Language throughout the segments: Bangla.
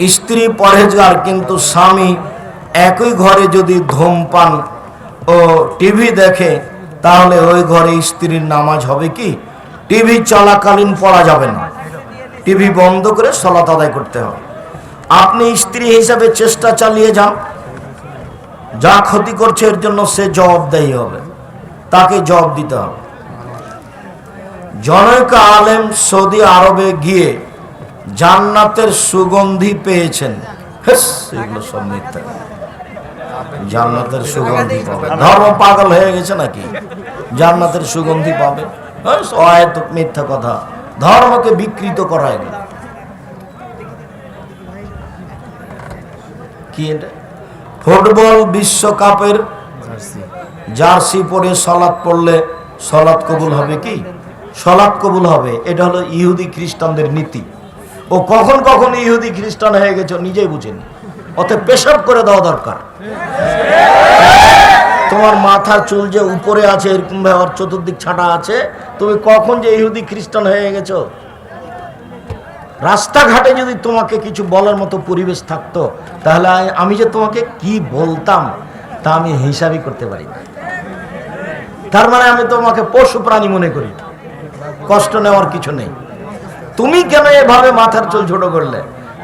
স্ত্রী পরেজগার কিন্তু স্বামী একই ঘরে যদি ধূমপান ও টিভি দেখে, তাহলে ওই ঘরে স্ত্রীর নামাজ হবে কি? টিভি চলাকালীন পড়া যাবে না। টিভি বন্ধ করে সলাত আদায় করতে হবে। আপনি স্ত্রী হিসাবে চেষ্টা চালিয়ে যান। যা ক্ষতি করছে এর জন্য সে জবাবদায়ী হবে। তাকে জবাব দিতে হবে। জনৈক আলেম সৌদি আরবে গিয়ে জান্নাতের সুগন্ধি পেয়েছেন। সব মিথ্যা। জান্নাতের সুগন্ধি পাবে। ধর্ম পাগল হয়ে গেছে নাকি? জান্নাতের সুগন্ধি পাবে। মিথ্যা কথা। ধর্মকে বিকৃত করা এগুলো কি ফুটবল বিশ্বকাপের জার্সি পরে সলাৎ পড়লে সলাৎ কবুল হবে কি? সলাৎ কবুল হবে। এটা হলো ইহুদি খ্রিস্টানদের নীতি। ও কখন কখন ইহুদি খ্রিস্টান হয়ে গেছে নিজেই বুঝেনি। অত পেশাব করে দেওয়া দরকার। তোমার মাথার চুল যে উপরে আছে, এরকম আর চতুর্দিক ছাটা আছে, তুমি কখন যে ইহুদি খ্রিস্টান হয়ে গেছো? রাস্তাঘাটে যদি তোমাকে কিছু বলার মতো পরিবেশ থাকতো, তাহলে আমি যে তোমাকে কি বলতাম, তা আমি হিসাবই করতে পারি না। তার মানে আমি তোমাকে পশু প্রাণী মনে করি। কষ্ট নেওয়ার কিছু নেই। তুমি কেন এভাবে মাথার চুল ছোট করলে?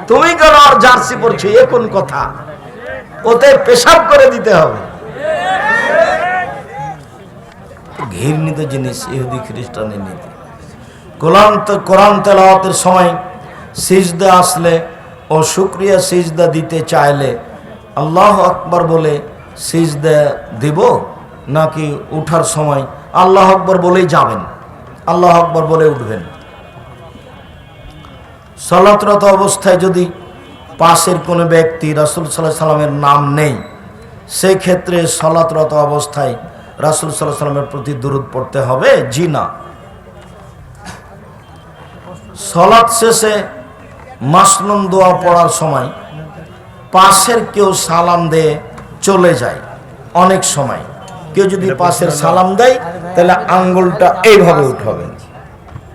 তুমি কেন আর জার্সি পরছো? এ কোন কথা? ওতে পেশাব করে দিতে হবে। ঘৃণিত জিনিস, ইহুদি, খ্রিস্টানের নীতি। কোরআন কোরআন তেলাওয়াতের সময় সিজদা আসলে ও শুক্রিয়া সিজদা দিতে চাইলে আল্লাহ আকবার বলে সিজদা দিব? নাকি উঠার সময় আল্লাহ আকবর বলেই যাবেন? আল্লাহ আকবর বলে উঠবেন। সলাতরত অবস্থায় যদি পাশের কোনো ব্যক্তি রাসুল সাল্লাহ সাল্লামের নাম নেই সেই ক্ষেত্রে সলাতরত অবস্থায় রাসুল সাল্লাহ সাল্লামের প্রতি দূরত পড়তে হবে। জি না। সলাৎ শেষে মাসনুন দোয়া পড়ার সময় পাশের কেউ সালাম দিয়ে চলে যায়। অনেক সময় কেউ যদি পাশের সালাম দেয় তাহলে আঙ্গুলটা এইভাবে উঠাবে।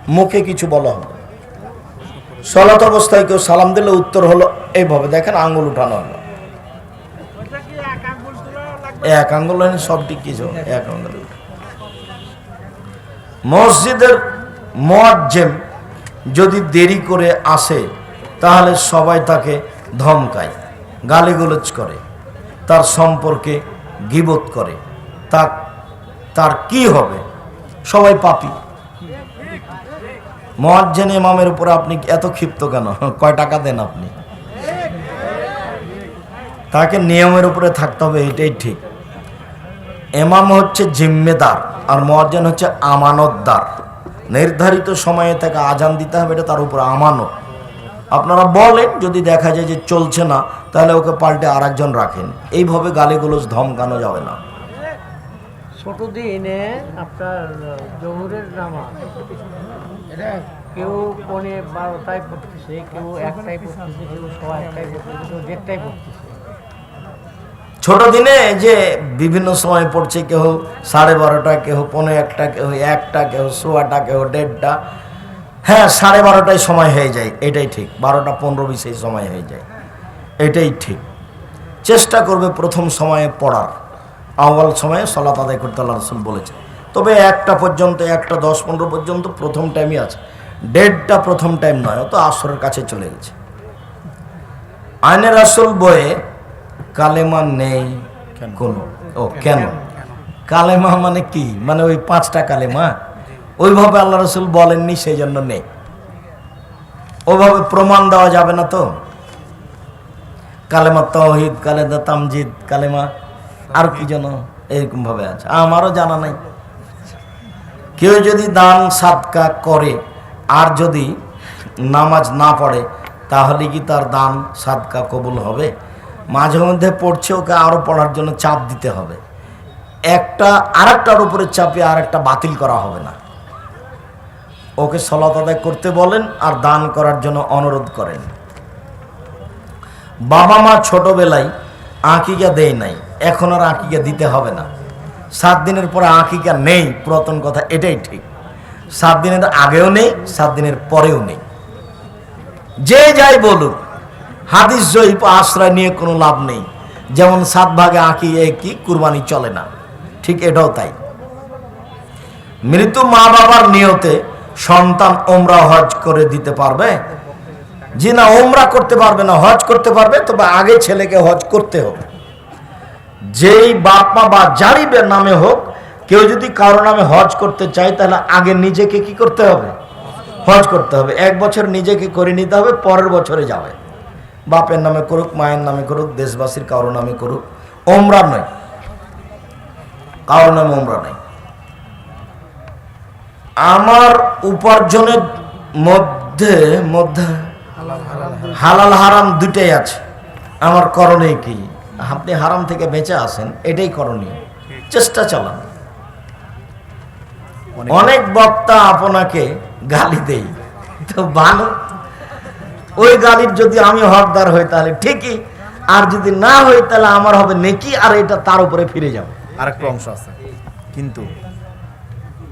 মুখে কিছু বলা হবে। সলাত অবস্থায় কেউ সালাম দিলে উত্তর হলো এইভাবে, দেখেন আঙ্গুল উঠানো হলো। এক আঙ্গুল হয়নি, সব ঠিক কিছু। এক আঙ্গুল মসজিদের মোয়াজ্জেম যদি দেরি করে আসে, তাহলে সবাই তাকে ধমকায়, গালিগুলোজ করে, তার সম্পর্কে গিবত করে। তা তার কি হবে? সবাই পাপি। মহাজ্জেন ইমামের উপর আপনি এত ক্ষিপ্ত কেন? কয় টাকা দেন আপনি? তাকে নিয়মের উপরে থাকতে হবে, এটাই ঠিক। এমাম হচ্ছে জিম্মেদার, আর মহাজ্জেন হচ্ছে আমানতদার। নির্ধারিত সময়ে তাকে আজান দিতে হবে, এটা তার উপর আমানত। আপনারা বলেন, যদি দেখা যায় যে চলছে না, তাহলে ওকে পাল্টে আর একজন রাখেন। এইভাবে গালিগুলোজ ধমকানো যাবে না। ছোট দিনে আপনার জহুরের নামাজ কেউ পনে বারোটায় পড়তেছে, কেউ একটাই পড়তেছে, কেউ একটাই পড়তেছে, কেউ দেড়টাই পড়তেছে। ছোট দিনে যে বিভিন্ন সময় পড়ছে, কেউ সাড়ে বারোটা, কেউ পনেরো একটা, কেউ একটা, কেউ সোয়াটা, কেউ দেড়টা হ্যাঁ সাড়ে বারোটায় সময় হয়ে যায়, এটাই ঠিক। বারোটা পনেরো বিশেই সময় হয়ে যায়, এটাই ঠিক। চেষ্টা করবে প্রথম সময়ে পড়ার। আওয়াল সময়ে সলাত আদায় করতে আল্লাহ রসুল বলেছে তবে একটা পর্যন্ত একটা দশ পনেরো পর্যন্ত প্রথম টাইমই আছে। দেড়টা প্রথম টাইম নয় তো আসরের কাছে চলে গেছে। আইনের আসল বইয়ে কালেমা নেই কোন? ও কেন? কালেমা মানে কি? মানে ওই পাঁচটা কালেমা? ওইভাবে আল্লাহ রসুল বলেননি সেই জন্য নেই। ওইভাবে প্রমাণ দেওয়া যাবে না তো? কালেমা তহিদ কালেদা তামজিদ কালেমা আর কি যেন এরকম ভাবে আছে? আমারও জানা নাই। কেউ যদি দান সাদকা করে আর যদি নামাজ না পড়ে, তাহলে কি তার দান সাদকা কবুল হবে? মাঝে মধ্যে পড়ছে ওকে আরও পড়ার জন্য চাপ দিতে হবে। একটা, আরেকটার উপরে চাপে আর একটা বাতিল করা হবে না। ওকে সলাত আদায় করতে বলেন আর দান করার জন্য অনুরোধ করেন। বাবা মা ছোটবেলায় আঁকিকা দেয় নাই, এখন আর আঁকিকা দিতে হবে না। সাত দিনের পরে আঁকিকা নেই? পুরাতন কথা, এটাই ঠিক। সাত দিনের আগেও নেই, সাত দিনের পরেও নেই। যে যাই বলুক, হাদিস জয়ীপ আশ্রয় নিয়ে কোনো লাভ নেই। যেমন সাত ভাগে আঁকি কি, কুরবানি চলে না। ঠিক এটাও তাই। মৃত্যু মা বাবার নিয়তে সন্তান ওমরা হজ করে দিতে পারবে। জি না ওমরা করতে পারবে না হজ করতে পারবে, তবে আগে ছেলেকে হজ করতে হবে। যেই বাপ মা বা যারই নামে হোক, কেউ যদি কারও নামে হজ করতে চায়, তাহলে আগে নিজেকে কি করতে হবে? হজ করতে হবে। এক বছর নিজেকে করে নিতে হবে, পরের বছরে যাবে। বাপের নামে করুক, মায়ের নামে করুক, দেশবাসীর কারও নামে করুক, ওমরা নয়। কারও নামে ওমরা নয় আমার উপার্জনের মধ্যে মধ্যে হালাল হারাম দুটাই আছে। আমার করণীয় কি? আপনি হারাম থেকে বেঁচে আসেন এটাই করণীয়। চেষ্টা চালান। অনেক বক্তা আপনাকে গালি দেই। তো ভালো ওই গালির যদি আমি হকদার হই তাহলে ঠিকই আর যদি না হই তাহলে আমার হবে নেকি আর এটা তার উপরে ফিরে যাবে। আরেকটা অংশ আছে। কিন্তু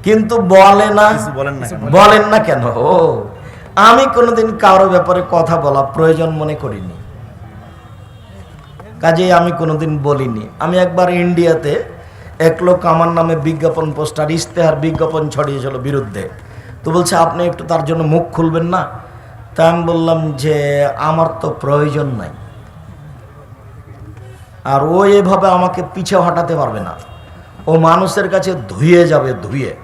কিন্তু বলে না বলেন না বলেন না কেন? ও আমি কোনোদিন কারও ব্যাপারে কথা বলা প্রয়োজন মনে করিনি। কাজেই আমি কোনোদিন বলিনি। আমি একবার ইন্ডিয়াতে এক লোক আমার নামে বিজ্ঞাপন পোস্টার, ইশতেহার বিজ্ঞাপন ছড়িয়েছিল বিরুদ্ধে। তো বলছে, আপনি একটু তার জন্য মুখ খুলবেন না? তা আমি বললাম যে, আমার তো প্রয়োজন নাই। আর ও এভাবে আমাকে পিছে হটাতে পারবে না। ও মানুষের কাছে ধুয়ে যাবে, ধুয়ে।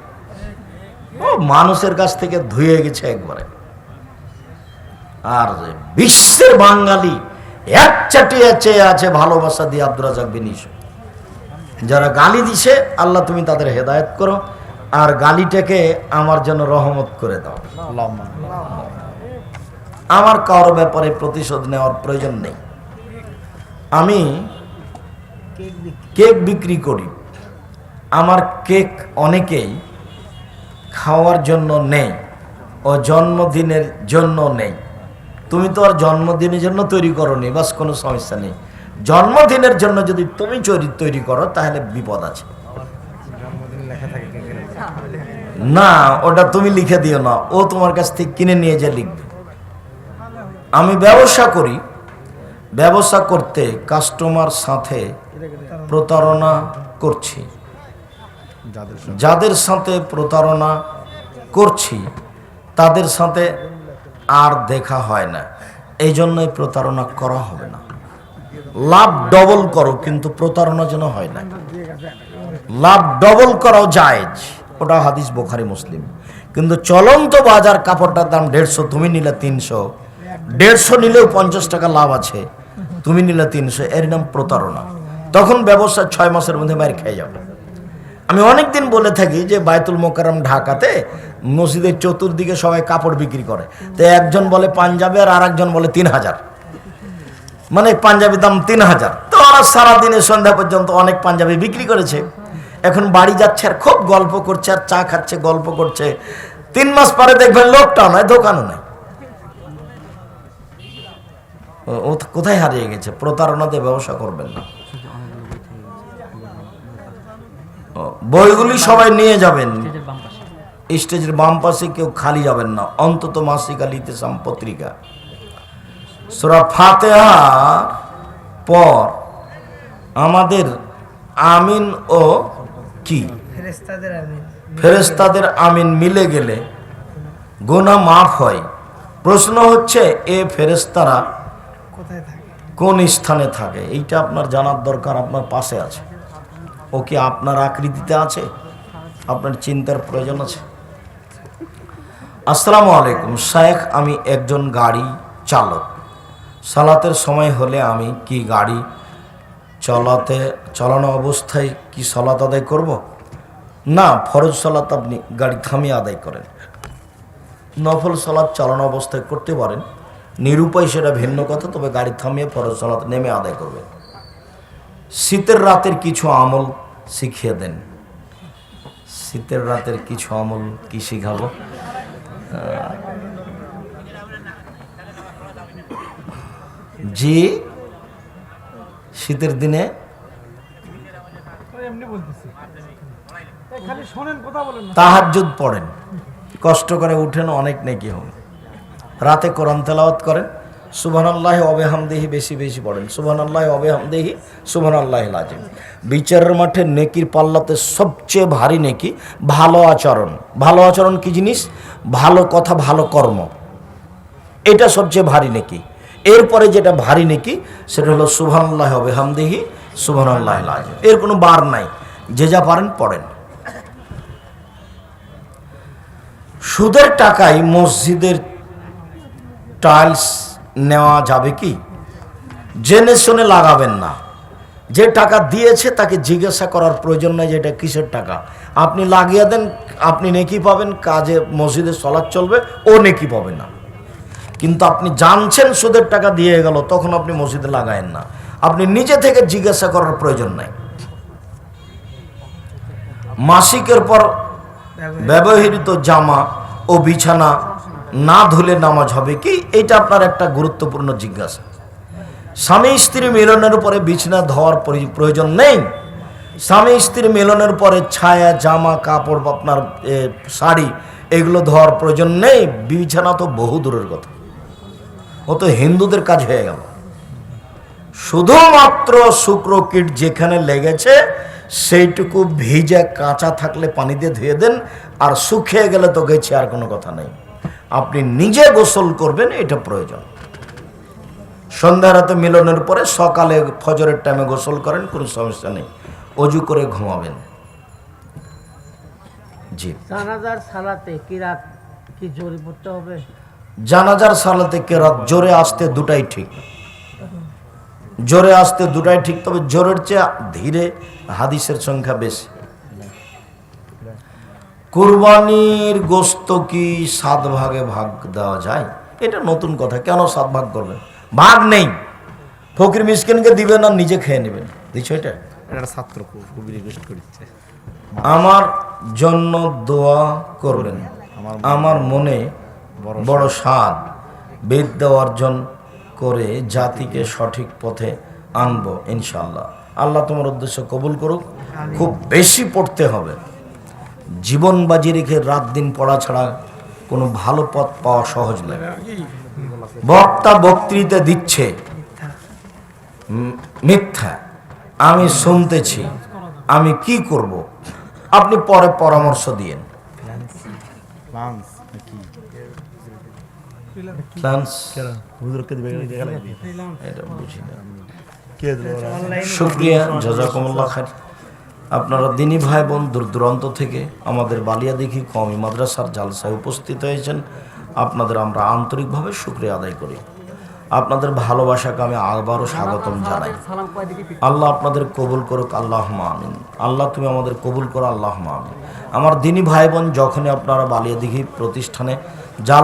ও মানুষের কাছ থেকে ধুয়ে গেছে একবারে। আর বিশ্বের বাঙালি এক চাটিয়ে চেয়ে আছে ভালোবাসা দিয়ে আব্দুল রাজাক যারা গালি দিছে, আল্লাহ তুমি তাদের হেদায়ত করো, আর গালিটাকে আমার জন্য রহমত করে দাও। আমার কারও ব্যাপারে প্রতিশোধ নেওয়ার প্রয়োজন নেই। আমি কেক বিক্রি করি। আমার কেক অনেকেই খাওয়ার জন্য নেই, ও জন্মদিনের জন্য নেই। তুমি তো আর জন্মদিনের জন্য তৈরি করনি, বাস কোনো সমস্যা নেই। জন্মদিনের জন্য যদি তুমি তৈরি তৈরি করো, তাহলে বিপদ আছে। না, ওটা তুমি লিখে দিও না, ও তোমার কাছ থেকে কিনে নিয়ে যে লিখবে। আমি ব্যবসা করি, ব্যবসা করতে কাস্টমার সাথে প্রতারণা করছি। যাদের সাথে প্রতারণা করছি, তাদের সাথে আর দেখা হয় না। এই জন্যই প্রতারণা করা হবে না। লাভ ডবল করো, কিন্তু প্রতারণা যেন হয় না। লাভ ডবল করাও জায়েজ। ওটা হাদিস বোখারি মুসলিম। কিন্তু চলন্ত বাজার কাপড়টার দাম দেড়শো, তুমি নিলে তিনশো। দেড়শো নিলেও পঞ্চাশ টাকা লাভ আছে, তুমি নিলে তিনশো। এর নাম প্রতারণা। তখন ব্যবসা ছয় মাসের মধ্যে বাইরে খেয়ে যাবে। আমি অনেকদিন বলে থাকি যে বায়তুল মোকারম ঢাকাতে মসজিদের চতুর্দিকে সবাই কাপড় বিক্রি করে। তো একজন বলে পাঞ্জাবি আর আরেকজন বলে তিন হাজার। মানে পাঞ্জাবি দাম তিন হাজার। তো ওরা সারাদিনে সন্ধ্যা পর্যন্ত অনেক পাঞ্জাবি বিক্রি করেছে। এখন বাড়ি যাচ্ছে আর খুব গল্প করছে আর চা খাচ্ছে, গল্প করছে। তিন মাস পরে দেখবেন লোকটাও নয়, দোকানও নয়। ও কোথায় হারিয়ে গেছে? প্রতারণাতে ব্যবসা করবেন না। বইগুলি সবাই নিয়ে যাবেন। স্টেজের বাম পাশে কেউ খালি যাবেন না অন্তত মাসিক আল ইতেসাম পত্রিকা। সুরা ফাতেহা পর আমাদের আমিন ও কি? ফেরেস্তাদের আমিন। মিলে গেলে গোনা মাফ হয়। প্রশ্ন হচ্ছে এ ফেরেস্তারা কোন স্থানে থাকে? এইটা আপনার জানার দরকার আপনার পাশে আছে। ও কি আপনার আকৃতিতে আছে? আপনার চিন্তার প্রয়োজন আছে? আসসালামু আলাইকুম শেখ আমি একজন গাড়ি চালক। সালাতের সময় হলে আমি কি গাড়ি চলাতে, চালানো অবস্থায় কি সলাত আদায় করব? না, ফরজ সলাত আপনি গাড়ি থামিয়ে আদায় করেন। নফল সলাৎ চালানো অবস্থায় করতে পারেন। নিরুপায় সেটা ভিন্ন কথা, তবে গাড়ি থামিয়ে ফরজ সলাৎ নেমে আদায় করবেন। শীতের রাতের কিছু আমল শিখিয়ে দেন। শীতের রাতের কিছু আমল কি শিখাবো? জি শীতের দিনে? তাহাজুদ পড়েন। কষ্ট করে উঠেন অনেক নেকি হন। রাতে কোরআন তেলাওয়াত করেন। সুবহান আল্লাহ অবেহামদেহি বেশি বেশি পড়েন। সুবহান আল্লাহ অবেহামদেহি সুবহান আল্লাহ লাজিম। বিচারের মাঠে নেকির পাল্লাতে সবচেয়ে ভারী নেকি ভালো আচরণ। ভালো আচরণ কি জিনিস? ভালো কথা, ভালো কর্ম। এটা সবচেয়ে ভারী নেকি। এরপরে যেটা ভারী নেকি, সেটা হলো সুবহান আল্লাহ অবেহামদেহি সুবহান আল্লাহ লাজিম। এর কোনো বার নাই। যে যা পারেন, পড়েন। সুদের টাকায় মসজিদের টাইলস নেওয়া যাবে কি? জেনে শুনে লাগাবেন না। যে টাকা দিয়েছে তাকে জিজ্ঞাসা করার প্রয়োজন নাই যে এটা কিসের টাকা। আপনি লাগিয়ে দেন, আপনি নেকি পাবেন, কাজে মসজিদে চলার চলবে, ও নেকি পাবে না। কিন্তু আপনি জানছেন সুদের টাকা দিয়ে গেল, তখন আপনি মসজিদে লাগায়েন না। আপনি নিজে থেকে জিজ্ঞাসা করার প্রয়োজন নাই। মাসিকের পর ব্যবহৃত জামা ও বিছানা না ধুলে নামাজ হবে কি? এটা আপনার একটা গুরুত্বপূর্ণ জিজ্ঞাসা। স্বামী স্ত্রী মিলনের পরে বিছানা ধোয়ার প্রয়োজন নেই। স্বামী স্ত্রীর মিলনের পরে ছায়া, জামা, কাপড়, আপনার শাড়ি, এগুলো ধোয়ার প্রয়োজন নেই। বিছানা তো বহু দূরের কথা। ও তো হিন্দুদের কাজ হয়ে গেল। শুধুমাত্র শুক্র কীট যেখানে লেগেছে, সেইটুকু ভিজে কাঁচা থাকলে পানি দিয়ে ধুয়ে দেন, আর শুকিয়ে গেলে তো গেছে আর কোনো কথা নেই। আপনি নিজে গোসল করবেন এটা প্রয়োজন। সন্ধ্যা রাতে মিলনের পরে সকালে ফজরের টাইমে গোসল করেন কোনো সমস্যা নেই। অজু করে ঘুমাবেন। জি। জানাজার সালাতে কি রাত কি জোরে পড়তে হবে? জানাজার সালাতে কেরাত জোরে আসতে দুটাই ঠিক। জোরে আসতে দুটাই ঠিক তবে জোরের চেয়ে ধীরে হাদিসের সংখ্যা বেশি। কুরবানির গোস্ত কি সাত ভাগে ভাগ দেওয়া যায়? এটা নতুন কথা। কেন সাত ভাগ করবেন? ভাগ নেই। ফকির মিসকিনকে দিবেন আর নিজে খেয়ে নেবেন। দিচ্ছ এটা? এটা ছাত্র খুব রিকোয়েস্ট করছে। আমার জন্য দোয়া করবেন। আমার মনে বড় স্বাদ বিদ্যা অর্জন করে জাতিকে সঠিক পথে আনব ইনশাল্লাহ আল্লাহ তোমার উদ্দেশ্য কবুল করুক। খুব বেশি পড়তে হবে। জীবন বাজি রেখে রাত দিন পড়া ছাড়া কোনো ভালো পথ পাওয়া সহজ নয়। বক্তা বক্তৃতা দিচ্ছে। মিথ্যা। আমি শুনতেছি। আমি কি করব? আপনি পরে পরামর্শ দিয়েন। শুক্রিয়া জাজাকুমুল্লাহ খান আপনারা দিনী ভাই বোন দূর দূরান্ত থেকে আমাদের বালিয়াদিঘি কমি মাদ্রাসার জালসায় উপস্থিত হয়েছেন। আপনাদের আমরা আন্তরিকভাবে শুক্রিয়া আদায় করি। আপনাদের ভালোবাসাকে আমি আবারও স্বাগতম জানাই। আল্লাহ আপনাদের কবুল করুক আল্লাহ আমিন। আল্লাহ তুমি আমাদের কবুল করো আল্লাহ আমিন। আমার দিনী ভাই বোন যখনই আপনারা বালিয়াদিঘি প্রতিষ্ঠানে জাল